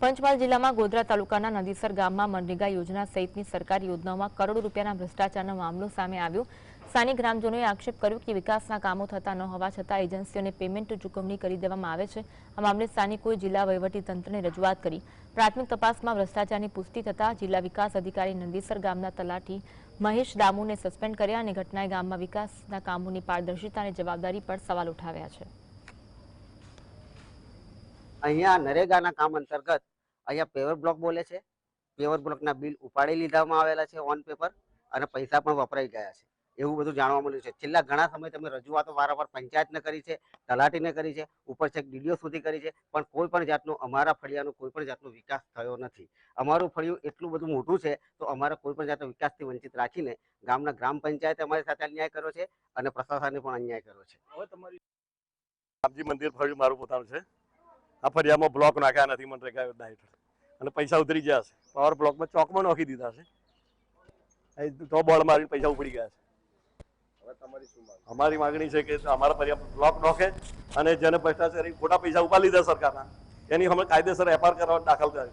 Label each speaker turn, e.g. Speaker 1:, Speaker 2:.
Speaker 1: પંચમહાલ જિલ્લામાં ગોધરા તાલુકાના નદીસર ગામમાં મનરેગા યોજના સહિતની સરકારી યોજનાઓમાં કરોડો રૂપિયાના ભ્રષ્ટાચારનો મામલો સામે આવ્યો. સ્થાનિક ગ્રામજનોએ આક્ષેપ કર્યો કે વિકાસના કામો થતા ન હોવા છતાં એજન્સીઓને પેમેન્ટ ચૂકવણી કરી દેવામાં આવે છે. આ મામલે સ્થાનિકોએ જિલ્લા વહીવટીતંત્રને રજૂઆત કરી. પ્રાથમિક તપાસમાં ભ્રષ્ટાચારની પુષ્ટિ થતાં જિલ્લા વિકાસ અધિકારી નંદીસર ગામના તલાટી મહેશ દામુને સસ્પેન્ડ કર્યા અને ઘટનાએ ગામમાં વિકાસના કામોની પારદર્શિતા અને જવાબદારી પર સવાલ ઉઠાવ્યા છે.
Speaker 2: અહીંયા નરેગાના કામ અંતર્ગત અહીંયા પેવર બ્લોક બોલે છે. પેવર બ્લોકના બિલ ઉપાડી લીધામાં આવેલા છે ઓન પેપર અને પૈસા પણ વપરાઈ ગયા છે. એવું બધું જાણવા મળ્યું છે. છેલ્લા ઘણા સમય તમે રજૂઆતો વારંવાર પંચાયતને કરી છે, તલાટીને કરી છે, ઉપર છેક ડીડીઓ સુધી કરી છે, પણ કોઈ પણ જાતનો, અમારા ફળિયાનો કોઈ પણ જાતનો વિકાસ થયો નથી. અમારું ફળિયું એટલું બધું મોટું છે તો અમારા કોઈ પણ જાતનો વિકાસથી વંચિત રાખીને ગામના ગ્રામ પંચાયતે અમારી સાથે અન્યાય કર્યો છે અને પ્રશાસને પણ અન્યાય કર્યો છે.
Speaker 3: હવે તમારી મંદિર ફળિયું મારું પોતાનું છે. આ ફરિયામાં બ્લોક નાખ્યા નથી મનરેગા યોજના હેઠળ. અને પૈસા ઉતરી ગયા છે. પાવર બ્લોકમાં ચોકમાં નાખી દીધા છે. તો બોર્ડ મારીને પૈસા ઉપડી ગયા છે. અમારી માંગણી છે કે અમારા ફરિયાદ બ્લોક નોખે અને જેને ભ્રષ્ટાચારી ખોટા પૈસા ઉપાડી લીધા સરકારના એની અમે કાયદેસર એફઆર કરવા દાખલ કરે.